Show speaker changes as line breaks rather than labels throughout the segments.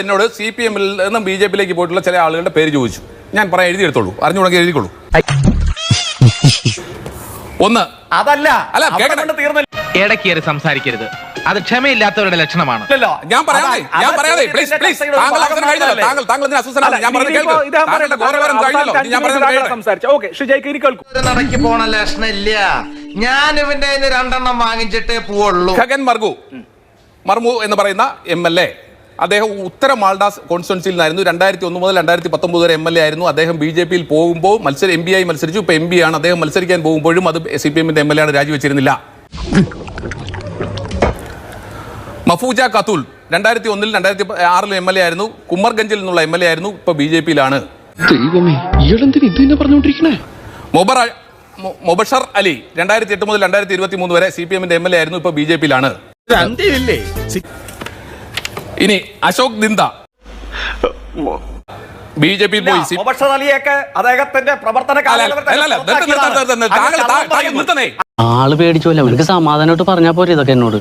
എന്നോട് C P എമ്മിൽ നിന്നും ബി ജെ പിയിലേക്ക് പോയിട്ടുള്ള ചില ആളുകളുടെ പേര് ചോദിച്ചു. ഞാൻ പറയാൻ എഴുതിയെടുത്തോളൂ. അറിഞ്ഞുകൂടെങ്കിൽ എഴുതിക്കോളൂ ഒന്ന്.
അതല്ല.
അല്ല,
അവിടെ
കേൾക്കട്ടെ.
കൊണ്ട് തീർന്നില്ല.
സംസാരിക്കരുത്. അത് ക്ഷമയില്ലാത്തവരുടെ ലക്ഷണമാണ്.
ഞാൻ പറയാതെ ഞാൻ പറയാതെ പ്ലീസ് പ്ലീസ് താങ്കൾ അവസരം കഴിഞ്ഞല്ലോ
ഭാഗമല്ലേ?
താങ്കൾ താങ്കൾ ഇതിന് അസ്വസ്ഥനാണ് ഞാൻ പറഞ്ഞത് കേൾക്ക്. താങ്കളുടെ ഗൗരവം കഴിഞ്ഞല്ലോ ഞാൻ.
സംസാരിച്ചു ഓക്കെ ഷിജയ്ക്ക് ഇനി കേൾക്കും
ലക്ഷണം ഇല്ല. പോണ ഞാൻ ഇവന്റെ രണ്ടെണ്ണം വാങ്ങിച്ചിട്ടേ പോവുള്ളൂ.
ഖഗൻ മർഗു. മർമു എന്ന് പറയുന്ന എം എൽ എ. അദ്ദേഹം ഉത്തര മാൾഡാസ് കോൺസ്റ്റിറ്റൻസിയിൽ നിന്നായിരുന്നു. രണ്ടായിരത്തി ഒന്ന് മുതൽ രണ്ടായിരത്തി പത്തൊമ്പത് വരെ എം എൽ എ ആയിരുന്നു. അദ്ദേഹം ബി ജെ പിയിൽ പോകുമ്പോൾ മത്സരം എം ബി ആയി മത്സരിച്ചു. ഇപ്പൊ എം ബി ആണ്. അദ്ദേഹം മത്സരിക്കാൻ പോകുമ്പോഴും അത് സി പി എമ്മിന്റെ എം എൽ എ ആണ് രാജിവെച്ചിരുന്നില്ല. മഫൂജ കത്തുൽ രണ്ടായിരത്തി ഒന്നിൽ രണ്ടായിരത്തി ആറിൽ എം എൽ എ ആയിരുന്നു. കുമ്മർഗഞ്ചിൽ നിന്നുള്ള എം എൽ എ ആയിരുന്നു. ഇപ്പൊ ബി ജെ പിയിലാണ്. മൊബർ മൊബഷർ അലി രണ്ടായിരത്തി എട്ട് മുതൽ രണ്ടായിരത്തി ഇരുപത്തി മൂന്ന് വരെ സി പി എമ്മിന്റെ എം എൽ എ ആയിരുന്നു ഇപ്പൊ ബി ജെ പിയിലാണ്. ഇനി Ashok Dinda. B J P പോയി
അദ്ദേഹത്തിന്റെ പ്രവർത്തന
ആൾ പേടിച്ചോല്ല അവർക്ക് സമാധാനമായിട്ട് പറഞ്ഞാൽ പോരെ ഇതൊക്കെ എന്നോട്.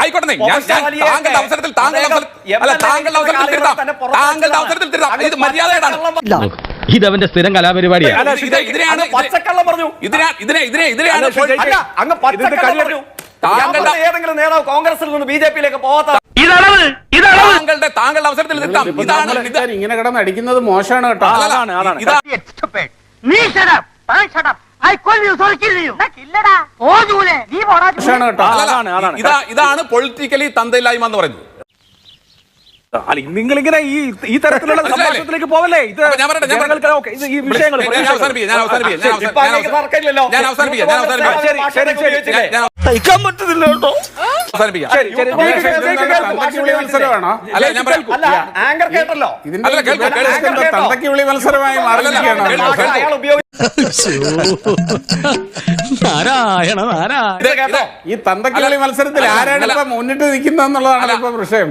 ആയിക്കോട്ടെ താങ്കളുടെ അവസരത്തിൽ താങ്കളുടെ അവസരത്തിൽ താങ്കളുടെ അവസരത്തിൽ തിരുത്താം. ഇത്
ഇതവന്റെ സ്ഥിരം കലാപരിപാടിയാണ്.
താങ്കളുടെ-
ഏതെങ്കിലും നേതാവ് കോൺഗ്രസിൽ നിന്ന് ബി ജെ പിയിലേക്ക് പോകാത്ത
താങ്കളുടെ താങ്കളുടെ അവസരത്തിൽ നിൽക്കാം ഇതാണ് ഇത്.
ഇങ്ങനെ കിടന്ന് അടിക്കുന്നത് മോശമാണ് കേട്ടോ. അതാണ് അതാണ്.
ഇതാണ് പൊളിറ്റിക്കലി തന്തയില്ലായ്മ എന്ന് പറയുന്നത്.
അല്ല നിങ്ങളിങ്ങനെ ഈ ഈ തരത്തിലുള്ള? സംഭാഷണത്തിലേക്ക് പോവല്ലേ ഇത്
ഞാൻ പറയട്ടെ, ഞാൻ
ജനങ്ങൾക്ക്
പറയട്ടെ.
ഓക്കെ, ഇത് ഈ വിഷയങ്ങൾ
ഞാൻ അവസാനിപ്പിക്കാം, ഞാൻ അവസാനിപ്പിക്കാം, ഞാൻ അവസാനിപ്പിക്കാം, ഞാൻ അവസാനിപ്പിക്കാം, ഞാൻ അവസാനിപ്പിക്കാം.
ശരി, ശരി, ശരി, ശരി.
ഞാൻ- ഞാൻ അവസാനിപ്പിക്കാം.
ശരി ശരി ജയിക്ക് കേൾക്കൂ, ജയിക്ക് കേൾക്കൂ.
തന്തയ്ക്ക്
അല്ല, ഞാൻ
ആങ്കർ കേട്ടല്ലോ
അല്ല, കേൾക്കൂ, കേൾക്കൂ.
തന്തയ്ക്ക് വിളി മത്സരമായി മാറിയിരിക്കുകയാണ്
കേൾക്കൂ,
ഭാഷ
കേൾക്കൂ. ഇത് ഇത്
കേട്ടോ
ഈ തന്തയ്ക്ക് വിളി മത്സരത്തിൽ ആരാണ്. ഇപ്പൊ മുന്നിട്ട് നിൽക്കുന്നതെന്നുള്ളതാണ്
അല്ല.
ഇപ്പൊ വിഷയം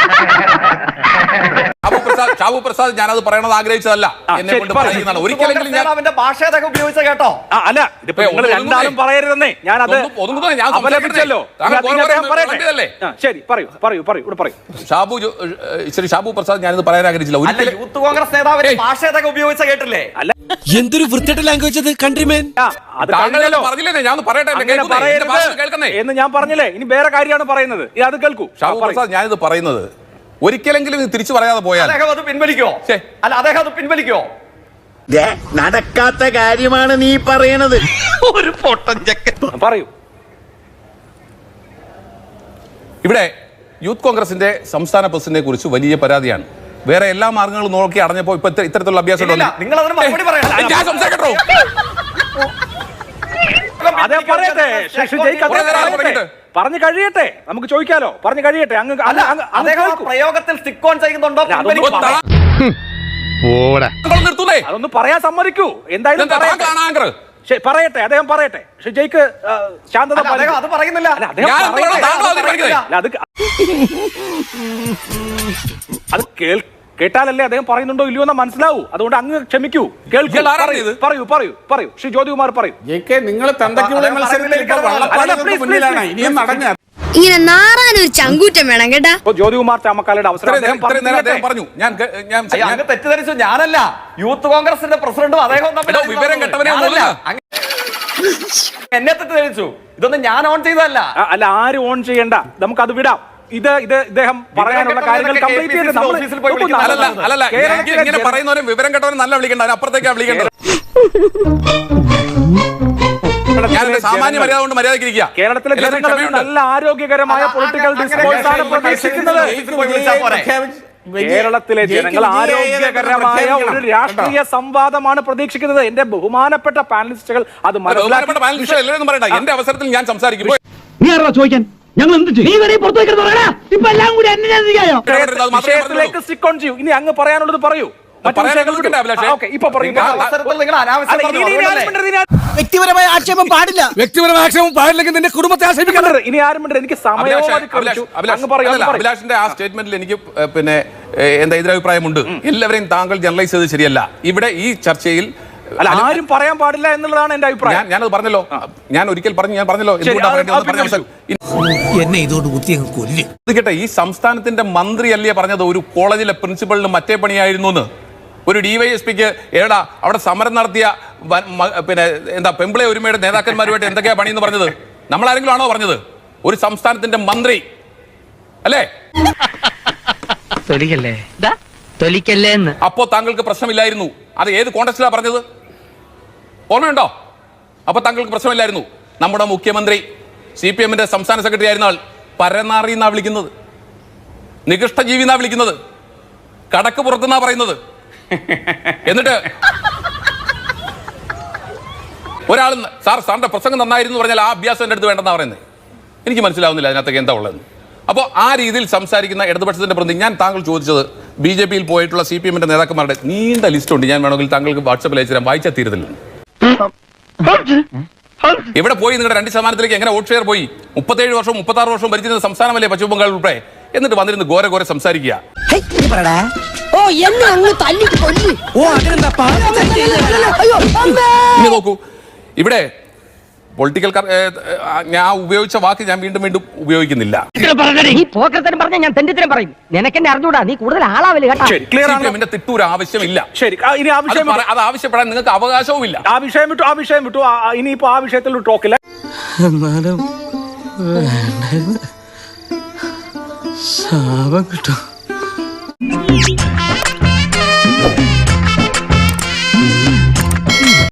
ഷാബു പ്രസാദ് ഞാനത് പറയണത് ആഗ്രഹിച്ചതല്ല. എന്നെ കൊണ്ട് പറയുന്നതാണ്. ഒരിക്കലെങ്കിലും ഞാൻ
അവന്റെ ഭാഷ അതൊക്കെ ഉപയോഗിച്ച കേട്ടോ.
അല്ല ഇതിപ്പോ നിങ്ങൾ രണ്ടാളും പറയരുതെന്നേ. ഞാൻ അത്
കൂടെ ഞാൻ
അപലപിച്ചല്ലോ. ശരി പറയൂ പറയൂ പറയൂ ഇവിടെ പറയൂ.
ഷാബു ഇച്ചിരി ശ്രീ ഷാബു പ്രസാദ് ഞാനിത് പറയാൻ ആഗ്രഹിച്ചില്ല.
അല്ല
ഒരിക്കലും
യൂത്ത് കോൺഗ്രസ് നേതാവിന്റെ. ഭാഷ അതൊക്കെ ഉപയോഗിച്ച കേട്ടില്ലേ?
എന്തൊരു വൃത്തിട്ട ലാംഗ്വേജ് അത് കൺട്രിമേൻ.
പറഞ്ഞില്ലേ? ഞാൻ പറയട്ടെ എന്ന്
ഞാൻ പറഞ്ഞില്ലേ? ഇനി വേറെ കാര്യമാണ് പറയുന്നത്. ഇത് അത് കേൾക്കൂ.
ഷാബു. പ്രസാദ് ഞാനിത് പറയുന്നത് ഒരിക്കലെങ്കിലും ഇത് തിരിച്ചു പറയാതെ പോയാൽ
അദ്ദേഹം അത് പിൻവലിക്കോ? അല്ല അദ്ദേഹം അത് പിൻവലിക്കോ?
നടക്കാത്ത കാര്യമാണ് നീ പറയണത്.
ഒരു പറയൂ.
ഇവിടെ യൂത്ത് കോൺഗ്രസിന്റെ സംസ്ഥാന പ്രസിഡന്റിനെ കുറിച്ച് വലിയ പരാതിയാണ്. വേറെ എല്ലാ മാർഗങ്ങളും നോക്കി അടഞ്ഞപ്പോ ഇപ്പൊ ഇത്തരത്തിലുള്ള അഭ്യാസം സംസാരിക്കട്ടോ.
പറഞ്ഞു കഴിയട്ടെ നമുക്ക് ചോദിക്കാലോ. പറഞ്ഞു കഴിയട്ടെ അങ്ങ്
അല്ല അദ്ദേഹം
കേൾക്കൂ.
പ്രയോഗത്തിൽ സ്റ്റിക്ക് ഓൺ ചെയ്യുന്നുണ്ടോ?
അതൊന്നും പറയാൻ സമ്മതിക്കൂ. എന്തായാലും പറയട്ടെ. അദ്ദേഹം പറയട്ടെ. പക്ഷെ ജയിക്ക് ആ, ശാന്തത
അദ്ദേഹം അത് പറയുന്നില്ല.
അത് പറയുന്നത്?
കേട്ടാലല്ലേ അദ്ദേഹം പറയുന്നുണ്ടോ ഇല്ലയോ എന്ന് മനസ്സിലാവൂ. അതുകൊണ്ട് അങ്ങ് ക്ഷമിക്കൂ. കേൾക്കൂ. പറയൂ, പറയൂ പറയൂ പറയൂ. ശ്രീ ജ്യോതികുമാർ പറയൂ.
നിങ്ങൾ
ഇങ്ങനെ നാറാനൊരു ചങ്കൂറ്റം വേണം കേട്ടാ.
ജ്യോതികുമാർ ചാമക്കാലയുടെ അവസരം പറഞ്ഞു.
ഞാൻ ഞാൻ
അങ്ങ് തെറ്റിദ്ധരിച്ചു. ഞാനല്ല. യൂത്ത് കോൺഗ്രസിന്റെ പ്രസിഡന്റും അദ്ദേഹം തമ്മിൽ
വിവരം കെട്ടവനെ
ഞാനല്ല.
ഒന്നുമില്ല.
അങ്ങ് എന്നെ തെറ്റിദ്ധരിച്ചു. ഇതൊന്നും ഞാൻ ഓൺ ചെയ്തതല്ല.
അല്ല ആരും ഓൺ ചെയ്യണ്ട? നമുക്ക് അത് വിടാം. ഇത് ഇത് ഇദ്ദേഹം പറയാനുള്ള കാര്യങ്ങൾ കംപ്ലീറ്റ് ചെയ്ത്
ഇങ്ങനെ പറയുന്നവരും വിവരം കേട്ടവരെ നല്ല വിളിക്കേണ്ട. അപ്പുറത്തേക്കാ വിളിക്കേണ്ടത്. സാമാന്യ മര്യാദ കൊണ്ട് മര്യാദയ്ക്ക് ഇരിക്കുക
കേരളത്തിലെ ജനങ്ങൾ നല്ല ആരോഗ്യകരമായ പൊളിറ്റിക്കൽ ഡിസ്കോഴ്സ് ആണ്
അങ്ങനെ
പ്രതീക്ഷിക്കുന്നത്.
പോയി
കേരളത്തിലെ ജനങ്ങൾ ആരോഗ്യകരമായ ഒരു രാഷ്ട്രീയ സംവാദമാണ് പ്രതീക്ഷിക്കുന്നത്. എന്റെ ബഹുമാനപ്പെട്ട പാനലിസ്റ്റുകൾ അത് മനസ്സിലാക്കി
പാനലിസ്റ്റ് എല്ലാവരും പറയണ്ട. എന്റെ അവസരത്തിൽ ഞാൻ സംസാരിക്കുമ്പോൾ
നീ ആരാ ചോദിക്കാൻ? ഞങ്ങൾ എന്ത് ചെയ്യും? നീ വരെ പുറത്തേക്ക് ഇപ്പൊ എല്ലാം കൂടി എന്നെ ചെയ്യായോ
വിഷയത്തിലേക്ക് സ്റ്റിക്ക് ഓൺ ചെയ്യൂ. ഇനി അങ്ങ് പറയാനുള്ളത് പറയൂ.
വ്യക്തിപരമായ ആക്ഷേപം പാടില്ല. വ്യക്തിപരമായ ആക്ഷേപം പാടില്ലെങ്കിൽ നിന്റെ കുടുംബത്തെ ആക്ഷേപിക്കണം
ഇനി ആരും. എനിക്ക്
അഭിലാഷിന്റെ ആ സ്റ്റേറ്റ്മെന്റിൽ എനിക്ക് പിന്നെ എന്താ എന്താ എതിരഭിപ്രായമുണ്ട് എല്ലാവരെയും താങ്കൾ ജനറലൈസ് ചെയ്ത് ശരിയല്ല. ഇവിടെ ഈ ചർച്ചയിൽ
അല്ല ആരും പറയാൻ പാടില്ല എന്നുള്ളതാണ് എന്റെ
ഞാൻ
അഭിപ്രായം
ഞാനത് പറഞ്ഞല്ലോ. ഞാൻ ഒരിക്കൽ പറഞ്ഞു ഞാൻ പറഞ്ഞല്ലോ.
എന്നെ ഇതോട് കുത്തി അങ്ങ് കൊല്ല്.
ശ്രദ്ധിക്കട്ടെ ഈ സംസ്ഥാനത്തിന്റെ മന്ത്രി അല്ലേ പറഞ്ഞത് ഒരു കോളേജിലെ പ്രിൻസിപ്പളിന് മറ്റേ പണിയായിരുന്നു എന്ന്? ഒരു ഡിവൈഎസ്പിക്ക് ഏടാ അവിടെ സമരം നടത്തിയ പിന്നെ എന്താ പെമ്പിളെ ഒരുമയുടെ നേതാക്കന്മാരുമായിട്ട് എന്തൊക്കെയാ പണിയെന്ന് പറഞ്ഞത്? നമ്മളാരെങ്കിലും ആണോ പറഞ്ഞത്? ഒരു സംസ്ഥാനത്തിന്റെ മന്ത്രി. അല്ലേ?
തൊലിക്കല്ലേ? തൊലിക്കല്ലേ എന്ന്
അപ്പോ താങ്കൾക്ക് പ്രശ്നമില്ലായിരുന്നു. അത് ഏത് കോണ്ടസ്റ്റിലാ പറഞ്ഞത്? ഓർമ്മയുണ്ടോ? അപ്പൊ താങ്കൾക്ക് പ്രശ്നമില്ലായിരുന്നു. നമ്മുടെ മുഖ്യമന്ത്രി സി പി എമ്മിന്റെ സംസ്ഥാന സെക്രട്ടറി ആയിരുന്ന പരനാറി എന്നാ വിളിക്കുന്നത്? നികൃഷ്ടജീവി എന്നാ വിളിക്കുന്നത്? കടക്ക് പുറത്തുനിന്നാ പറയുന്നത്? എന്നിട്ട് ഒരാൾ സാർ സാറിന്റെ പ്രസംഗം നന്നായിരുന്നു പറഞ്ഞാൽ ആ അഭ്യാസം എന്റെ അടുത്ത് വേണ്ടെന്നാ പറയുന്നത്. എനിക്ക് മനസ്സിലാവുന്നില്ല അതിനകത്തൊക്കെ എന്താ ഉള്ളതെന്ന്. അപ്പോൾ ആ രീതിയിൽ സംസാരിക്കുന്ന ഇടതുപക്ഷത്തിന്റെ പ്രതി ഞാൻ താങ്കൾ ചോദിച്ചത് ബി ജെ പിയിൽ പോയിട്ടുള്ള സി പി എമ്മിന്റെ നേതാക്കന്മാരുടെ നീണ്ട ലിസ്റ്റ് ഉണ്ട്. ഞാൻ വേണമെങ്കിൽ താങ്കൾക്ക് വാട്സപ്പിൽ അയച്ചു തരാം വായിച്ചാൽ തീരത്തില്ല. എവിടെ പോയി നിങ്ങളുടെ രണ്ട് ശതമാനത്തിലേക്ക് എങ്ങനെ വോട്ട് ഷെയർ പോയി? മുപ്പത്തേഴ് വർഷം മുപ്പത്താറ് വർഷം ഭരിച്ചിരുന്ന സംസ്ഥാനമല്ലേ പശ്ചിമ ബംഗാൾ ഉൾപ്പെടെ? എന്നിട്ട് വന്നിരുന്ന് ഘോര ഘോര സംസാരിക്കുക.
ഓ എന്നെ അങ്ങ് തല്ലി കൊല്ലി.
ഓ അതിനെന്താ
അയ്യോ അമ്മേ.
ഇനി നോക്കൂ. ഇവിടെ പൊളിറ്റിക്കൽ ഞാൻ ഉപയോഗിച്ച വാക്ക് ഞാൻ വീണ്ടും വീണ്ടും ഉപയോഗിക്കുന്നില്ല.
നീ പോക്കരത്തരം പറഞ്ഞ ഞാൻ തെണ്ടിത്തരം പറയും. നിനക്കെന്നെ അറിഞ്ഞൂടാ നീ കൂടുതൽ ആളാവില്ല കേട്ടോ.
ശരി ക്ലിയർ ആണ്
പി എമ്മിന്റെ തിട്ടൂർ ആവശ്യമില്ല.
ശരി ഇനി ആ
അത്
വിഷയം
പറ- അത് ആവശ്യപ്പെടാൻ നിങ്ങൾക്ക് അവകാശവുമില്ല.
ആ വിഷയം വിട്ടു ആ വിഷയം വിട്ടു. ഇനിയിപ്പോ ആ വിഷയത്തിൽ ടോക്കില്ല
എന്നാലും ശാപം കിട്ടും.